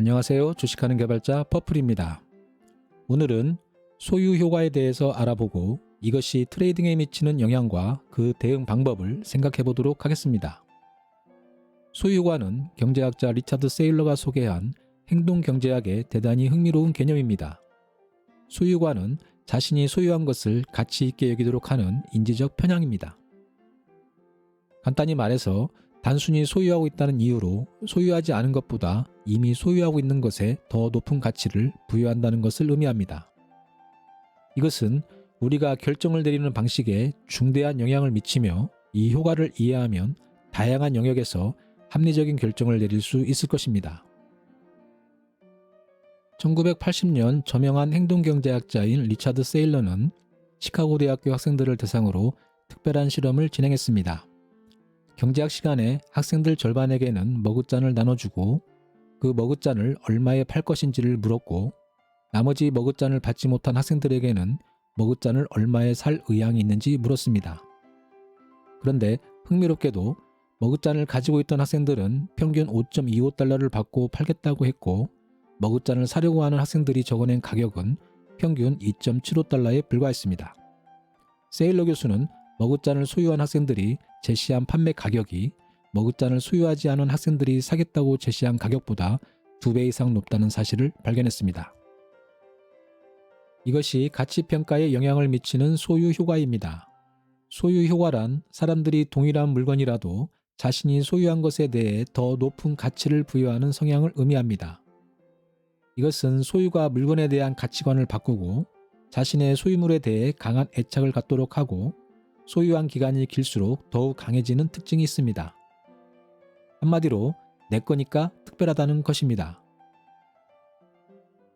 안녕하세요. 주식하는 개발자 퍼플입니다. 오늘은 소유 효과에 대해서 알아보고 이것이 트레이딩에 미치는 영향과 그 대응 방법을 생각해 보도록 하겠습니다. 소유 효과는 경제학자 리차드 세일러가 소개한 행동 경제학의 대단히 흥미로운 개념입니다. 소유 효과는 자신이 소유한 것을 가치 있게 여기도록 하는 인지적 편향입니다. 간단히 말해서 단순히 소유하고 있다는 이유로 소유하지 않은 것보다 이미 소유하고 있는 것에 더 높은 가치를 부여한다는 것을 의미합니다. 이것은 우리가 결정을 내리는 방식에 중대한 영향을 미치며 이 효과를 이해하면 다양한 영역에서 합리적인 결정을 내릴 수 있을 것입니다. 1980년 저명한 행동경제학자인 리차드 세일러는 시카고 대학교 학생들을 대상으로 특별한 실험을 진행했습니다. 경제학 시간에 학생들 절반에게는 머그잔을 나눠주고 그 머그잔을 얼마에 팔 것인지를 물었고 나머지 머그잔을 받지 못한 학생들에게는 머그잔을 얼마에 살 의향이 있는지 물었습니다. 그런데 흥미롭게도 머그잔을 가지고 있던 학생들은 평균 5.25달러를 받고 팔겠다고 했고 머그잔을 사려고 하는 학생들이 적어낸 가격은 평균 2.75달러에 불과했습니다. 세일러 교수는 머그잔을 소유한 학생들이 제시한 판매 가격이 머그잔을 소유하지 않은 학생들이 사겠다고 제시한 가격보다 두배 이상 높다는 사실을 발견했습니다. 이것이 가치평가에 영향을 미치는 소유 효과입니다. 소유 효과란 사람들이 동일한 물건이라도 자신이 소유한 것에 대해 더 높은 가치를 부여하는 성향을 의미합니다. 이것은 소유가 물건에 대한 가치관을 바꾸고 자신의 소유물에 대해 강한 애착을 갖도록 하고 소유한 기간이 길수록 더욱 강해지는 특징이 있습니다. 한마디로 내 거니까 특별하다는 것입니다.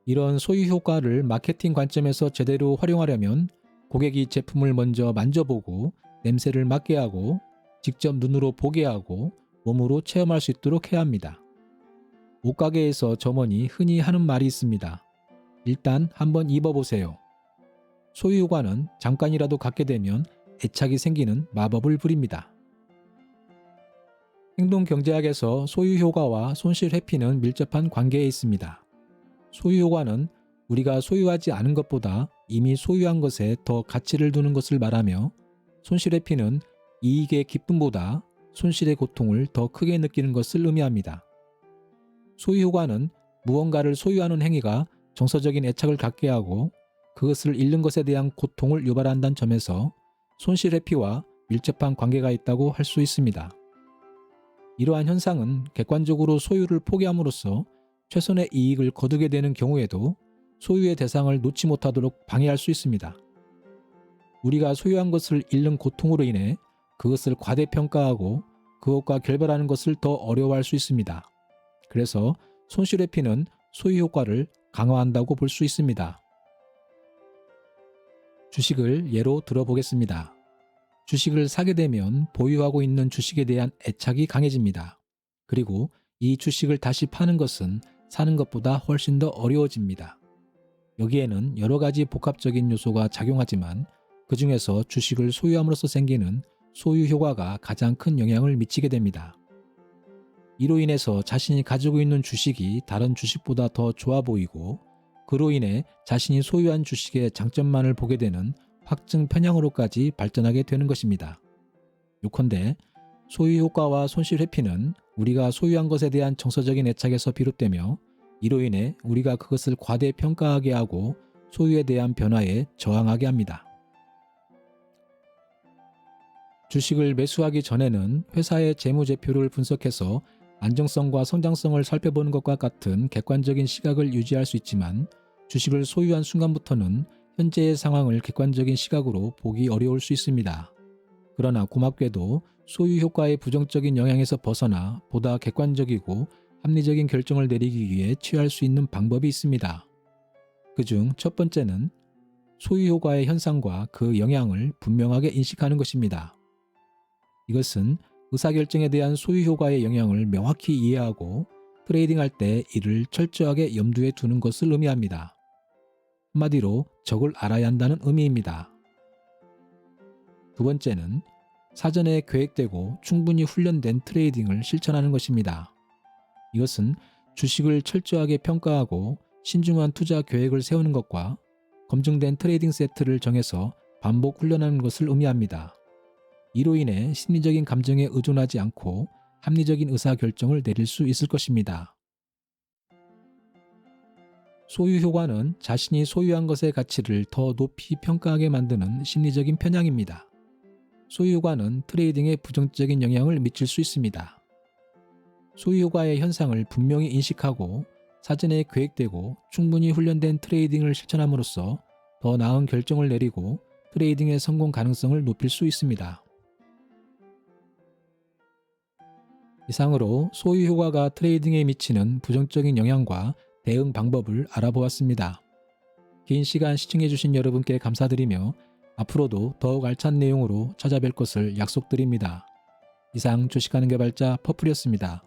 이런 소유 효과를 마케팅 관점에서 제대로 활용하려면 고객이 제품을 먼저 만져보고 냄새를 맡게 하고 직접 눈으로 보게 하고 몸으로 체험할 수 있도록 해야 합니다. 옷가게에서 점원이 흔히 하는 말이 있습니다. 일단 한번 입어보세요. 소유효과는 잠깐이라도 갖게 되면 애착이 생기는 마법을 부립니다. 행동 경제학에서 소유 효과와 손실 회피는 밀접한 관계에 있습니다. 소유 효과는 우리가 소유하지 않은 것보다 이미 소유한 것에 더 가치를 두는 것을 말하며 손실 회피는 이익의 기쁨보다 손실의 고통을 더 크게 느끼는 것을 의미합니다. 소유 효과는 무언가를 소유하는 행위가 정서적인 애착을 갖게 하고 그것을 잃는 것에 대한 고통을 유발한다는 점에서 손실 회피와 밀접한 관계가 있다고 할 수 있습니다. 이러한 현상은 객관적으로 소유를 포기함으로써 최선의 이익을 거두게 되는 경우에도 소유의 대상을 놓지 못하도록 방해할 수 있습니다. 우리가 소유한 것을 잃는 고통으로 인해 그것을 과대평가하고 그것과 결별하는 것을 더 어려워할 수 있습니다. 그래서 손실회피는 소유 효과를 강화한다고 볼 수 있습니다. 주식을 예로 들어보겠습니다. 주식을 사게 되면 보유하고 있는 주식에 대한 애착이 강해집니다. 그리고 이 주식을 다시 파는 것은 사는 것보다 훨씬 더 어려워집니다. 여기에는 여러 가지 복합적인 요소가 작용하지만 그 중에서 주식을 소유함으로써 생기는 소유 효과가 가장 큰 영향을 미치게 됩니다. 이로 인해서 자신이 가지고 있는 주식이 다른 주식보다 더 좋아 보이고 그로 인해 자신이 소유한 주식의 장점만을 보게 되는 확증 편향으로까지 발전하게 되는 것입니다. 요컨대 소유 효과와 손실 회피는 우리가 소유한 것에 대한 정서적인 애착에서 비롯되며 이로 인해 우리가 그것을 과대평가하게 하고 소유에 대한 변화에 저항하게 합니다. 주식을 매수하기 전에는 회사의 재무제표를 분석해서 안정성과 성장성을 살펴보는 것과 같은 객관적인 시각을 유지할 수 있지만 주식을 소유한 순간부터는 현재의 상황을 객관적인 시각으로 보기 어려울 수 있습니다. 그러나 고맙게도 소유 효과의 부정적인 영향에서 벗어나 보다 객관적이고 합리적인 결정을 내리기 위해 취할 수 있는 방법이 있습니다. 그중 첫 번째는 소유 효과의 현상과 그 영향을 분명하게 인식하는 것입니다. 이것은 의사결정에 대한 소유 효과의 영향을 명확히 이해하고 트레이딩할 때 이를 철저하게 염두에 두는 것을 의미합니다. 한마디로 적을 알아야 한다는 의미입니다. 두 번째는 사전에 계획되고 충분히 훈련된 트레이딩을 실천하는 것입니다. 이것은 주식을 철저하게 평가하고 신중한 투자 계획을 세우는 것과 검증된 트레이딩 세트를 정해서 반복 훈련하는 것을 의미합니다. 이로 인해 심리적인 감정에 의존하지 않고 합리적인 의사 결정을 내릴 수 있을 것입니다. 소유 효과는 자신이 소유한 것의 가치를 더 높이 평가하게 만드는 심리적인 편향입니다. 소유 효과는 트레이딩에 부정적인 영향을 미칠 수 있습니다. 소유 효과의 현상을 분명히 인식하고 사전에 계획되고 충분히 훈련된 트레이딩을 실천함으로써 더 나은 결정을 내리고 트레이딩의 성공 가능성을 높일 수 있습니다. 이상으로 소유 효과가 트레이딩에 미치는 부정적인 영향과 대응 방법을 알아보았습니다. 긴 시간 시청해주신 여러분께 감사드리며 앞으로도 더욱 알찬 내용으로 찾아뵐 것을 약속드립니다. 이상 주식하는 개발자 퍼플이었습니다.